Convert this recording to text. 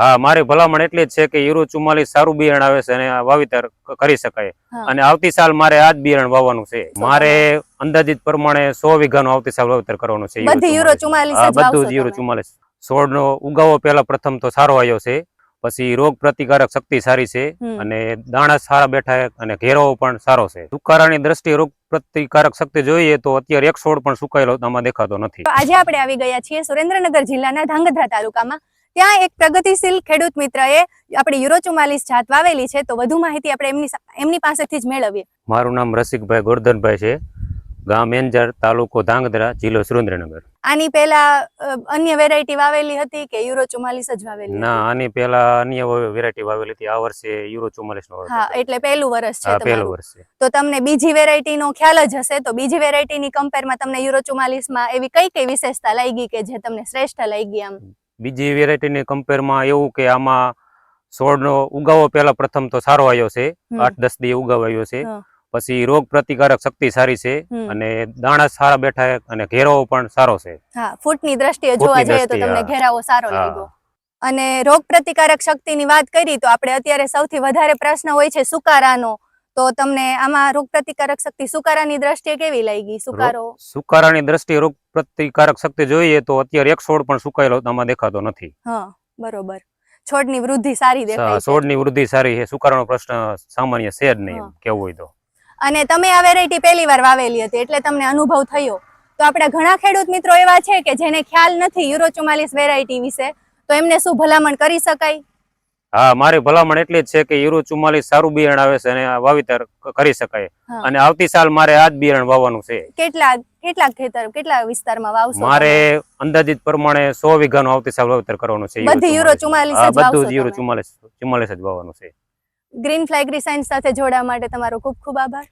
હા મારી ભલામણ એટલી જ છે કે યુરો ચુમ્માલીસ સારું બિયારણ આવે છે અને વાવેતર કરી શકાય. અને આવતી સાલ મારે આ જ બિયારણ વાવવાનું છે. મારે અંદાજિત પ્રમાણે સો વીઘાનું આવતી સાલ વાવેતર કરવાનું છે બધી જ યુરો ચુમ્માલીસ. છોડ નો ઉગાવો પેલા પ્રથમ તો સારો આવ્યો છે. પછી રોગ પ્રતિકારક શક્તિ સારી છે અને દાણા સારા બેઠા અને ઘેરાવો પણ સારો છે. સુકારાની દ્રષ્ટિએ રોગ પ્રતિકારક શક્તિ જોઈએ તો અત્યારે એક છોડ પણ સુકાયેલો આમાં દેખાતો નથી. આજે આપણે આવી ગયા છીએ સુરેન્દ્રનગર જિલ્લાના ધાંગધ્રા તાલુકામાં. ત્યાં એક પ્રગતિશીલ ખેડૂત મિત્રએ આપણી યુરો ચુમ્માલીસ જાત વાવેલી છે તો વધુ માહિતી આપણે એમની એમની પાસેથી જ મેળવીએ. મારું નામ રસિકભાઈ ગોરધનભાઈ છે ગામ એંજર તાલુકો ધાંગધ્રા જિલ્લો સુરેન્દ્રનગર. આની પહેલા અન્ય વેરાયટી વાવેલી હતી કે યુરો ચુમ્માલીસ જ વાવેલી ના આની પેલા અન્ય વેરાયટી વાવેલી હતી આ વર્ષે યુરો ચુમ્માલીસ નો હા એટલે પહેલું વર્ષ છે પહેલું વર્ષ છે. તો તમને બીજી વેરાયટી નો ખ્યાલ જ હશે તો બીજી વેરાયટી ની કમ્પેર કમ્પેરમાં તમને યુરો ચુમ્માલીસમાં એવી કઈ કઈ વિશેષતા લાગી કે જે તમને શ્રેષ્ઠ લાગી આમ? બીજી વેરાયટીની કમ્પેરમાં એવું કે આમાં છોડનો ઉગાવો પહેલા પ્રથમ તો સારો આવ્યો છે. આઠ દસ દી ઉગાવાયો છે. પછી રોગ પ્રતિકારક શક્તિ સારી છે અને દાણા સારા બેઠા અને ઘેરાવો પણ સારો છે. હા ફૂટની દ્રષ્ટિએ જોવા જઈએ તો તમને ઘેરાવો સારો લાગ્યો. અને રોગ પ્રતિકારક શક્તિની વાત કરી તો આપણે અત્યારે સૌથી વધારે પ્રશ્ન હોય છે સુકારાનો. તો તમને આમાં રોગ પ્રતિકારક શક્તિ સુકારાની દ્રષ્ટિએ કેવી લાગી? સુકારો? સુકારાની દ્રષ્ટિએ રોગ પ્રતિકારક શક્તિ જોઈએ તો અત્યારે એક છોડ પણ સુકાયેલો આમાં દેખાતો નથી. હા બરોબર. છોડની વૃદ્ધિ સારી દેખાય છે. છોડની વૃદ્ધિ સારી છે. સુકારાનો પ્રશ્ન સામાન્ય છે જ નહીં કેવું હોય તો. અને તમે આ વેરાયટી પહેલી વાર વાવેલી હતી એટલે તમને અનુભવ થયો. તો આપણા ઘણા ખેડૂત મિત્રો એવા છે કે જેને ખ્યાલ નથી યુરો ચુમ્માલીસ વેરાયટી વિશે તો એમને શું ભલામણ કરી શકાય? હા મારી ભલામણ એટલી જ છે કે યુરો ચુમ્માલીસ સારું બિયારણ આવે છે અને વાવેતર કરી શકાય. અને આવતી સાલ મારે આ જ બિયારણ વાવવાનું છે. કેટલા કેટલા ખેતર કેટલા વિસ્તારમાં વાવશો મારે અંદાજિત પ્રમાણે સો વીઘાનું આવતી સાલ વાવેતર કરવાનું છે બધી યુરો ચુમ્માલીસ. બધું યુરો ચુમ્માલીસ ચુમ્માલીસ જ વાવવાનું છે. ગ્રીન ફ્લેગ એગ્રી સાયન્સ સાથે જોડાવા માટે તમારો ખૂબ ખૂબ આભાર.